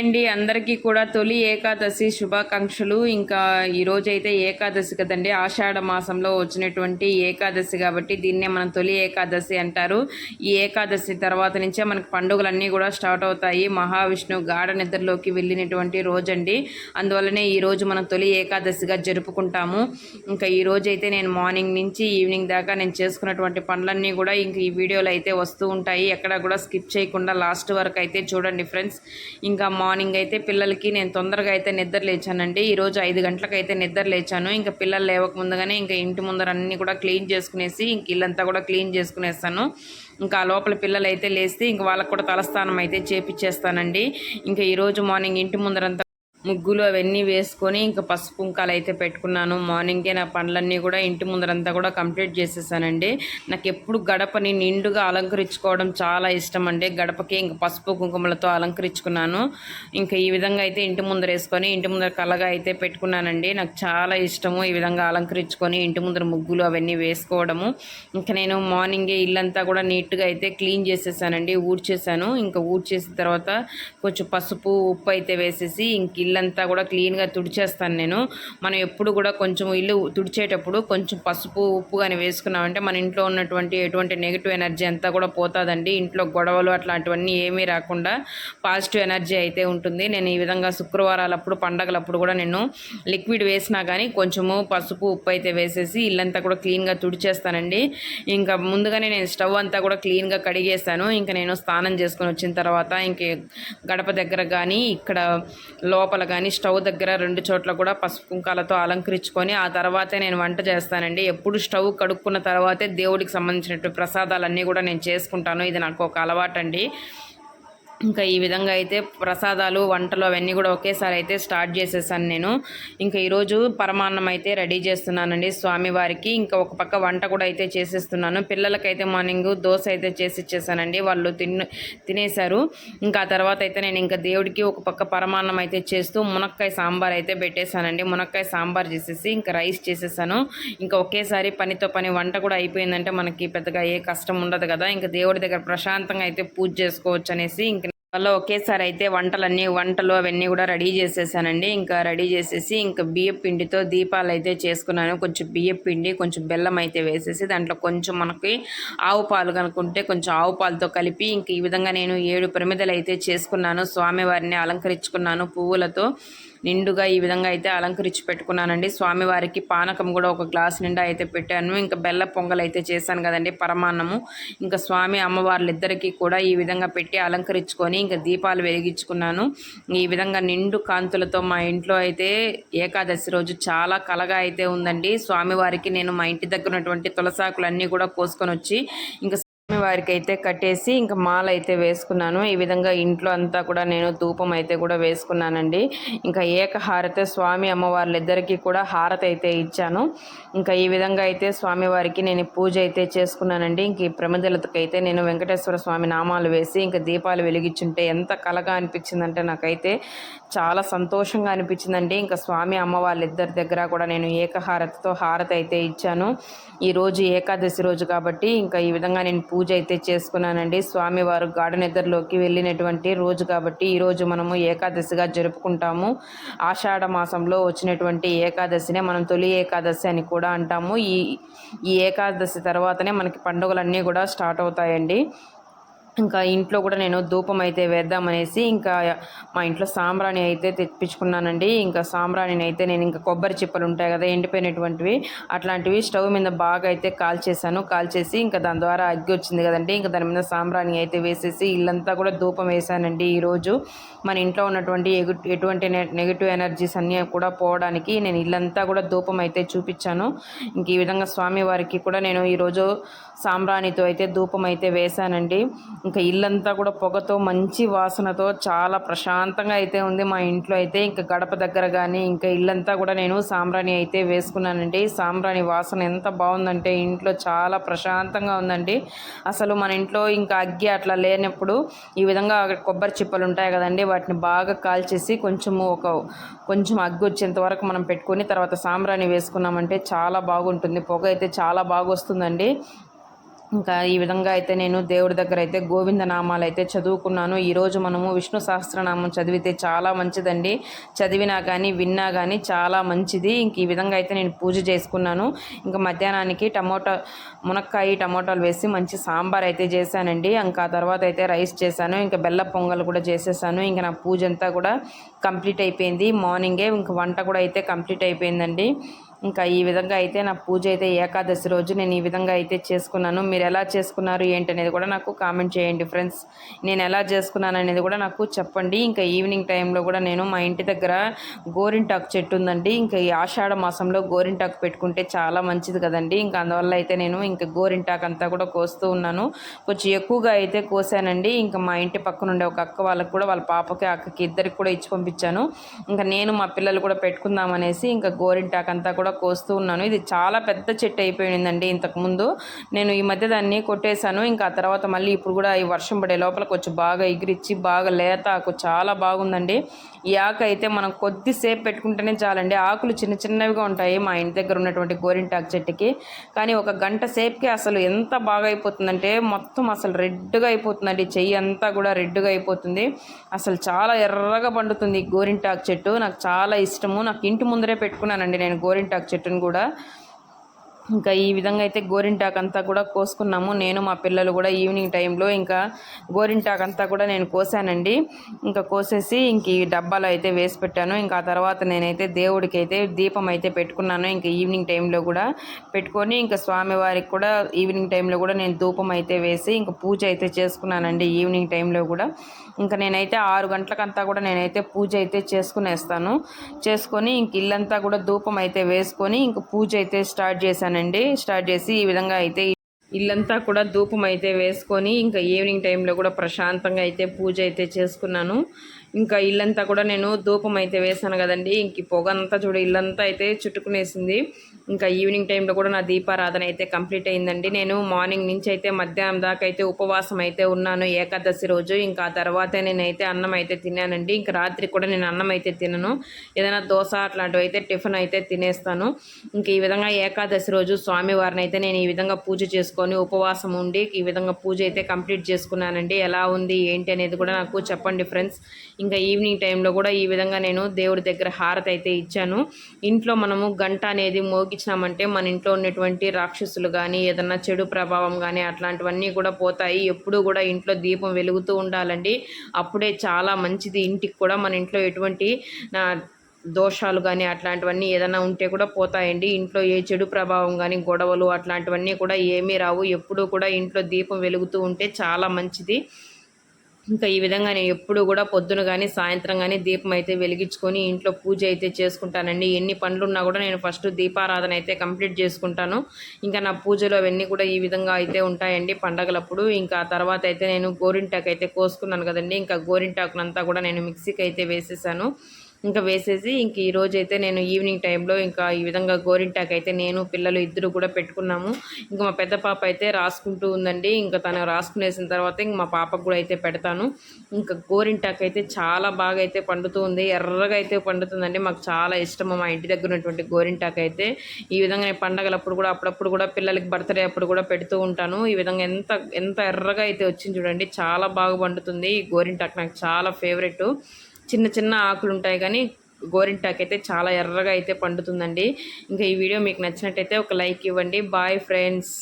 అండి అందరికీ కూడా తొలి ఏకాదశి శుభాకాంక్షలు. ఇంకా ఈ రోజు అయితే ఏకాదశి కదండి. ఆషాఢ మాసంలో వచ్చినటువంటి ఏకాదశి కాబట్టి దీన్నే మనం తొలి ఏకాదశి అంటారు. ఈ ఏకాదశి తర్వాత నుంచే మనకి పండుగలన్నీ కూడా స్టార్ట్ అవుతాయి. మహావిష్ణువు గాఢ నిద్రలోకి వెళ్ళినటువంటి రోజు అండి అందువల్లనే ఈ రోజు మనం తొలి ఏకాదశిగా జరుపుకుంటాము. ఇంకా ఈ రోజు అయితే నేను మార్నింగ్ నుంచి ఈవినింగ్ దాకా నేను చేసుకున్నటువంటి పనులన్నీ కూడా ఇంక ఈ వీడియోలో అయితే వస్తూ ఉంటాయి. ఎక్కడ కూడా స్కిప్ చేయకుండా లాస్ట్ వరకు అయితే చూడండి ఫ్రెండ్స్. ఇంకా మార్నింగ్ అయితే పిల్లలకి నేను తొందరగా అయితే నిద్ర లేచానండి. ఈరోజు ఐదు గంటలకు అయితే నిద్ర లేచాను. ఇంకా పిల్లలు లేవక ముందుగానే ఇంకా ఇంటి ముందర అన్నీ కూడా క్లీన్ చేసుకునేసి ఇంక ఇల్లంతా కూడా క్లీన్ చేసుకునేస్తాను. ఇంకా ఆ లోపల పిల్లలు అయితే లేస్తే ఇంక వాళ్ళకు కూడా తలస్నానం అయితే చేపిచ్చేస్తానండి. ఇంకా ఈరోజు మార్నింగ్ ఇంటి ముందరంతా ముగ్గులు అవన్నీ వేసుకొని ఇంకా పసుపు కుంకాలు అయితే పెట్టుకున్నాను. మార్నింగే నా పనులన్నీ కూడా ఇంటి ముందరంతా కూడా కంప్లీట్ చేసేసానండి. నాకు ఎప్పుడు గడపని నిండుగా అలంకరించుకోవడం చాలా ఇష్టం అండి గడపకి ఇంకా పసుపు కుంకుమలతో అలంకరించుకున్నాను. ఇంకా ఈ విధంగా అయితే ఇంటి ముందర వేసుకొని ఇంటి ముందర కలగా అయితే పెట్టుకున్నానండి. నాకు చాలా ఇష్టము ఈ విధంగా అలంకరించుకొని ఇంటి ముందర ముగ్గులు అవన్నీ వేసుకోవడము. ఇంకా నేను మార్నింగే ఇల్లంతా కూడా నీట్గా అయితే క్లీన్ చేసేసానండి. ఊడ్చేసాను. ఇంకా ఊడ్చేసిన తర్వాత కొంచెం పసుపు ఉప్పు అయితే వేసేసి ఇంక ఇల్లంతా కూడా క్లీన్గా తుడిచేస్తాను నేను. మనం ఎప్పుడు కూడా కొంచెం ఇల్లు తుడిచేటప్పుడు కొంచెం పసుపు ఉప్పు కానీ వేసుకున్నామంటే మన ఇంట్లో ఉన్నటువంటి ఎటువంటి నెగిటివ్ ఎనర్జీ అంతా కూడా పోతుందండి. ఇంట్లో గొడవలు అట్లాంటివన్నీ ఏమీ రాకుండా పాజిటివ్ ఎనర్జీ అయితే ఉంటుంది. నేను ఈ విధంగా శుక్రవారాలప్పుడు పండగలప్పుడు కూడా నేను లిక్విడ్ వేసినా కానీ కొంచెము పసుపు ఉప్పు అయితే వేసేసి ఇల్లంతా కూడా క్లీన్గా తుడిచేస్తానండి. ఇంకా ముందుగానే నేను స్టవ్ అంతా కూడా క్లీన్గా కడిగేస్తాను ఇంకా నేను స్నానం చేసుకొని వచ్చిన తర్వాత ఇంక గడప దగ్గర కానీ ఇక్కడ లోపల కానీ స్టవ్ దగ్గర రెండు చోట్ల కూడా పసుపు కుంకాలతో అలంకరించుకొని ఆ తర్వాతే నేను వంట చేస్తానండి. ఎప్పుడు స్టవ్ కడుక్కున్న తర్వాతే దేవుడికి సంబంధించినట్టు ప్రసాదాలన్నీ కూడా నేను చేసుకుంటాను. ఇది నాకు ఒక అలవాటు అండి ఇంకా ఈ విధంగా అయితే ప్రసాదాలు వంటలు అవన్నీ కూడా ఒకేసారి అయితే స్టార్ట్ చేసేసాను నేను. ఇంకా ఈరోజు పరమాన్నం అయితే రెడీ చేస్తున్నానండి. స్వామివారికి ఇంకా ఒక పక్క వంట కూడా అయితే చేసేస్తున్నాను. పిల్లలకైతే మార్నింగ్ దోశ అయితే చేసి ఇచ్చేసానండి. వాళ్ళు తిన్ తినేశారు. ఇంకా ఆ తర్వాత అయితే నేను ఇంకా దేవుడికి ఒక పక్క పరమాన్నం అయితే చేస్తూ మునక్కాయ సాంబార్ అయితే పెట్టేశానండి. మునక్కాయ సాంబార్ చేసేసి ఇంకా రైస్ చేసేసాను. ఇంకా ఒకేసారి పనితో పని వంట కూడా అయిపోయిందంటే మనకి పెద్దగా ఏ కష్టం ఉండదు కదా. ఇంకా దేవుడి దగ్గర ప్రశాంతంగా అయితే పూజ చేసుకోవచ్చు అనేసి ఇంకా వల్ల ఒకేసారి అయితే వంటలన్నీ వంటలు అవన్నీ కూడా రెడీ చేసేసానండి. ఇంకా రెడీ చేసేసి ఇంకా బియ్యం పిండితో దీపాలు అయితే చేసుకున్నాను. కొంచెం బియ్యం పిండి కొంచెం బెల్లం అయితే వేసేసి దాంట్లో కొంచెం మనకి ఆవు పాలు కనుక్కుంటే కొంచెం ఆవు పాలతో కలిపి ఇంక ఈ విధంగా నేను ఏడు ప్రమిదలు అయితే చేసుకున్నాను. స్వామివారిని అలంకరించుకున్నాను పువ్వులతో. నిండుగా ఈ విధంగా అయితే అలంకరించి పెట్టుకున్నానండి. స్వామివారికి పానకం కూడా ఒక గ్లాస్ నిండా అయితే పెట్టాను. ఇంకా బెల్ల పొంగల్ అయితే చేశాను కదండి పరమాన్నము. ఇంకా స్వామి అమ్మవార్లిద్దరికీ కూడా ఈ విధంగా పెట్టి అలంకరించుకొని ఇంకా దీపాలు వెలిగించుకున్నాను. ఈ విధంగా నిండు కాంతులతో మా ఇంట్లో అయితే ఏకాదశి రోజు చాలా కలగా అయితే ఉందండి. స్వామివారికి నేను మా ఇంటి దగ్గర ఉన్నటువంటి తులసాకులన్నీ కూడా కోసుకొని వచ్చి ఇంకా వారికి అయితే కట్టేసి ఇంకా మాల అయితే వేసుకున్నాను. ఈ విధంగా ఇంట్లో అంతా కూడా నేను ధూపం అయితే కూడా వేసుకున్నానండి. ఇంకా ఏకహారత స్వామి అమ్మవార్లిద్దరికీ కూడా హారతి అయితే ఇచ్చాను. ఇంకా ఈ విధంగా అయితే స్వామివారికి నేను పూజ అయితే చేసుకున్నానండి. ఇంక ఈ ప్రమదలతకైతే నేను వెంకటేశ్వర స్వామి నామాలు వేసి ఇంకా దీపాలు వెలిగించుంటే ఎంత కలగా అనిపించిందంటే నాకైతే చాలా సంతోషంగా అనిపించిందండి. ఇంకా స్వామి అమ్మవార్లిద్దరి దగ్గర కూడా నేను ఏకహారతితో హారతి అయితే ఇచ్చాను ఈరోజు ఏకాదశి రోజు కాబట్టి ఇంకా ఈ విధంగా నేను పూజ అయితే చేసుకున్నానండి. స్వామివారు గాఢ నిద్రలోకి వెళ్ళినటువంటి రోజు కాబట్టి ఈరోజు మనము ఏకాదశిగా జరుపుకుంటాము. ఆషాఢ మాసంలో వచ్చినటువంటి ఏకాదశినే మనం తొలి ఏకాదశి అని కూడా అంటాము. ఈ ఈ ఏకాదశి తర్వాతనే మనకి పండుగలన్నీ కూడా స్టార్ట్ అవుతాయండి. ఇంకా ఇంట్లో కూడా నేను ధూపం అయితే వేద్దామనేసి ఇంకా మా ఇంట్లో సాంబ్రాణి అయితే తెప్పించుకున్నానండి. ఇంకా సాంబ్రాణిని అయితే నేను ఇంకా కొబ్బరి చిప్పలు ఉంటాయి కదా ఎండిపోయినటువంటివి అట్లాంటివి స్టవ్ మీద బాగా అయితే కాల్చేసాను కాల్చేసి ఇంకా దాని ద్వారా అగ్గి వచ్చింది కదండి. ఇంకా దాని మీద సాంబ్రాణి అయితే వేసేసి ఇల్లంతా కూడా ధూపం వేసానండి ఈరోజు. మన ఇంట్లో ఉన్నటువంటి ఎటువంటి నెగిటివ్ ఎనర్జీస్ అన్నీ కూడా పోవడానికి నేను ఇల్లంతా కూడా ధూపం అయితే చూపించాను. ఇంక ఈ విధంగా స్వామివారికి కూడా నేను ఈరోజు సాంబ్రాణితో అయితే ధూపం అయితే వేశానండి. ఇంకా ఇల్లంతా కూడా పొగతో మంచి వాసనతో చాలా ప్రశాంతంగా అయితే ఉంది మా ఇంట్లో అయితే. ఇంకా గడప దగ్గర కానీ ఇంకా ఇల్లంతా కూడా నేను సాంబ్రాణి అయితే వేసుకున్నానండి. సాంబ్రాణి వాసన ఎంత బాగుందంటే ఇంట్లో చాలా ప్రశాంతంగా ఉందండి. అసలు మన ఇంట్లో ఇంకా అగ్గి అట్లా లేనప్పుడు ఈ విధంగా కొబ్బరి చిప్పలు ఉంటాయి కదండి వాటిని బాగా కాల్చేసి కొంచెము ఒక కొంచెం అగ్గి వచ్చేంత వరకు మనం పెట్టుకొని తర్వాత సాంబ్రాణి వేసుకున్నామంటే చాలా బాగుంటుంది. పొగ అయితే చాలా బాగా వస్తుందండి. ఇంకా ఈ విధంగా అయితే నేను దేవుడి దగ్గర అయితే గోవింద నామాలు అయితే చదువుకున్నాను ఈరోజు మనము విష్ణు సహస్రనామం చదివితే చాలా మంచిదండి. చదివినా కానీ విన్నా కానీ చాలా మంచిది. ఇంక ఈ విధంగా అయితే నేను పూజ చేసుకున్నాను. ఇంకా మధ్యాహ్నానికి టమోటా మునక్కాయ టమోటాలు వేసి మంచి సాంబార్ అయితే చేశానండి. ఇంకా ఆ తర్వాత అయితే రైస్ చేశాను. ఇంకా బెల్ల పొంగల్ కూడా చేసేసాను. ఇంకా నా పూజ అంతా కూడా కంప్లీట్ అయిపోయింది. మార్నింగే ఇంక వంట కూడా అయితే కంప్లీట్ అయిపోయిందండి. ఇంకా ఈ విధంగా అయితే నా పూజ అయితే ఏకాదశి రోజు నేను ఈ విధంగా అయితే చేసుకున్నాను. మీరు ఎలా చేసుకున్నారు ఏంటి అనేది కూడా నాకు కామెంట్ చేయండి ఫ్రెండ్స్ నేను ఎలా చేసుకున్నాను అనేది కూడా నాకు చెప్పండి. ఇంకా ఈవినింగ్ టైంలో కూడా నేను మా ఇంటి దగ్గర గోరింటాకు చెట్టు ఉందండి. ఇంకా ఈ ఆషాఢ మాసంలో గోరింటాకు పెట్టుకుంటే చాలా మంచిది కదండి. ఇంకా అందువల్ల అయితే నేను ఇంకా గోరింటాకు అంతా కూడా కోస్తూ ఉన్నాను. కొంచెం ఎక్కువగా అయితే కోసానండి. ఇంకా మా ఇంటి పక్కన ఉండే ఒక అక్క వాళ్ళకి కూడా వాళ్ళ పాపకి అక్కకి ఇద్దరికి కూడా ఇచ్చి పంపించాను. ఇంకా నేను మా పిల్లలు కూడా పెట్టుకుందాం అనేసి ఇంకా గోరింటాకు అంతా కూడా కోస్తూ ఉన్నాను. ఇది చాలా పెద్ద చెట్టు అయిపోయిందండి ఇంతకుముందు. నేను ఈ మధ్య దాన్ని కొట్టేశాను. ఇంకా ఆ తర్వాత మళ్ళీ ఇప్పుడు కూడా ఈ వర్షం పడే లోపల కొంచెం బాగా ఎగిరిచ్చి బాగా లేత ఆకు చాలా బాగుందండి. ఈ ఆకు అయితే మనం కొద్దిసేపు పెట్టుకుంటేనే చాలండి. ఆకులు చిన్న చిన్నవిగా ఉంటాయి మా ఇంటి దగ్గర ఉన్నటువంటి గోరింటాకు చెట్టుకి. కానీ ఒక గంట సేపుకి అసలు ఎంత బాగా అయిపోతుందంటే మొత్తం అసలు రెడ్గా అయిపోతుందండి. చెయ్యి అంతా కూడా రెడ్గా అయిపోతుంది. అసలు చాలా ఎర్రగా పండుతుంది ఈ గోరింటాకు చెట్టు. నాకు చాలా ఇష్టము. నాకు ఇంటి ముందరే పెట్టుకున్నానండి నేను గోరింటాకు చెట్టును కూడా ఇంకా ఈ విధంగా అయితే గోరింటాకు అంతా కూడా కోసుకున్నాము. నేను మా పిల్లలు కూడా ఈవినింగ్ టైంలో ఇంకా గోరింటాకు అంతా కూడా నేను కోసానండి. ఇంకా కోసేసి ఇంక ఈ డబ్బాలో అయితే వేసి పెట్టాను. ఇంకా ఆ తర్వాత నేనైతే దేవుడికి అయితే దీపం అయితే పెట్టుకున్నాను. ఇంకా ఈవినింగ్ టైంలో కూడా పెట్టుకొని ఇంకా స్వామివారికి కూడా ఈవినింగ్ టైంలో కూడా నేను ధూపం అయితే వేసి ఇంకా పూజ అయితే చేసుకున్నానండి ఈవినింగ్ టైంలో కూడా. ఇంకా నేనైతే ఆరు గంటలకంతా కూడా నేనైతే పూజ అయితే చేసుకునేస్తాను. చేసుకొని ఇంక ఇల్లంతా కూడా ధూపం అయితే వేసుకొని ఇంక పూజ అయితే స్టార్ట్ చేశాను చేశానండి స్టార్ట్ చేసి ఈ విధంగా అయితే ఇల్లంతా కూడా ధూపం అయితే వేసుకొని ఇంకా ఈవినింగ్ టైంలో కూడా ప్రశాంతంగా అయితే పూజ అయితే చేసుకున్నాను. ఇంకా ఇల్లంతా కూడా నేను ధూపం అయితే వేసాను కదండి. ఇంక పొగ అంతా చూడ ఇల్లంతా అయితే చుట్టుకునేసింది. ఇంకా ఈవినింగ్ టైంలో కూడా నా దీపారాధన అయితే కంప్లీట్ అయిందండి. నేను మార్నింగ్ నుంచి అయితే మధ్యాహ్నం దాకా అయితే ఉపవాసం అయితే ఉన్నాను ఏకాదశి రోజు. ఇంకా ఆ నేనైతే అన్నం అయితే తిన్నానండి. ఇంకా రాత్రి కూడా నేను అన్నం అయితే తినను. ఏదైనా దోశ అట్లాంటివి అయితే టిఫిన్ అయితే తినేస్తాను. ఇంక ఈ విధంగా ఏకాదశి రోజు స్వామివారిని అయితే నేను ఈ విధంగా పూజ చేసుకొని ఉపవాసం ఉండి ఈ విధంగా పూజ అయితే కంప్లీట్ చేసుకున్నానండి. ఎలా ఉంది ఏంటి అనేది కూడా నాకు చెప్పండి ఫ్రెండ్స్. ఇంకా ఈవినింగ్ టైంలో కూడా ఈ విధంగా నేను దేవుడి దగ్గర హారతి అయితే ఇచ్చాను. ఇంట్లో మనము గంట అనేది మోగించినామంటే మన ఇంట్లో ఉన్నటువంటి రాక్షసులు కానీ ఏదన్నా చెడు ప్రభావం కానీ అట్లాంటివన్నీ కూడా పోతాయి. ఎప్పుడూ కూడా ఇంట్లో దీపం వెలుగుతూ ఉండాలండి. అప్పుడే చాలా మంచిది. ఇంటికి కూడా మన ఇంట్లో ఎటువంటి దోషాలు కానీ అట్లాంటివన్నీ ఏదైనా ఉంటే కూడా పోతాయండి. ఇంట్లో ఏ చెడు ప్రభావం కానీ గొడవలు అట్లాంటివన్నీ కూడా ఏమీ రావు. ఎప్పుడూ కూడా ఇంట్లో దీపం వెలుగుతూ ఉంటే చాలా మంచిది. ఇంకా ఈ విధంగా నేను ఎప్పుడు కూడా పొద్దున కానీ సాయంత్రం కానీ దీపం అయితే వెలిగించుకొని ఇంట్లో పూజ అయితే చేసుకుంటానండి. ఎన్ని పనులు ఉన్నా కూడా నేను ఫస్ట్ దీపారాధన అయితే కంప్లీట్ చేసుకుంటాను. ఇంకా నా పూజలు అవన్నీ కూడా ఈ విధంగా అయితే ఉంటాయండి పండగలప్పుడు. ఇంకా తర్వాత అయితే నేను గోరింటాకు అయితే కోసుకున్నాను కదండి. ఇంకా గోరింటాకునంతా కూడా నేను మిక్సీకి అయితే వేసేసాను. ఇంకా వేసేసి ఇంక ఈరోజు అయితే నేను ఈవినింగ్ టైంలో ఇంకా ఈ విధంగా గోరింటాక్ అయితే నేను పిల్లలు ఇద్దరు కూడా పెట్టుకున్నాము. ఇంకా మా పెద్ద పాప అయితే రాసుకుంటూ ఉందండి. ఇంకా తను రాసుకునేసిన తర్వాత ఇంక మా పాపకు కూడా అయితే పెడతాను. ఇంకా గోరింటాక్ అయితే చాలా బాగా అయితే పండుతూ ఉంది. ఎర్రగా అయితే పండుతుందండి. మాకు చాలా ఇష్టము మా ఇంటి దగ్గర ఉన్నటువంటి గోరింటాక్ అయితే ఈ విధంగా నేను పండగలప్పుడు కూడా అప్పుడప్పుడు కూడా పిల్లలకి బర్త్డే అప్పుడు కూడా పెడుతూ ఉంటాను. ఈ విధంగా ఎంత ఎంత ఎర్రగా అయితే వచ్చింది చూడండి. చాలా బాగా పండుతుంది. ఈ గోరింటాక్ నాకు చాలా ఫేవరెట్. చిన్న చిన్న ఆకులు ఉంటాయి కానీ గోరింటాకు అయితే చాలా ఎర్రగా అయితే పండుతుందండి. ఇంకా ఈ వీడియో మీకు నచ్చినట్టయితే ఒక లైక్ ఇవ్వండి. Bye friends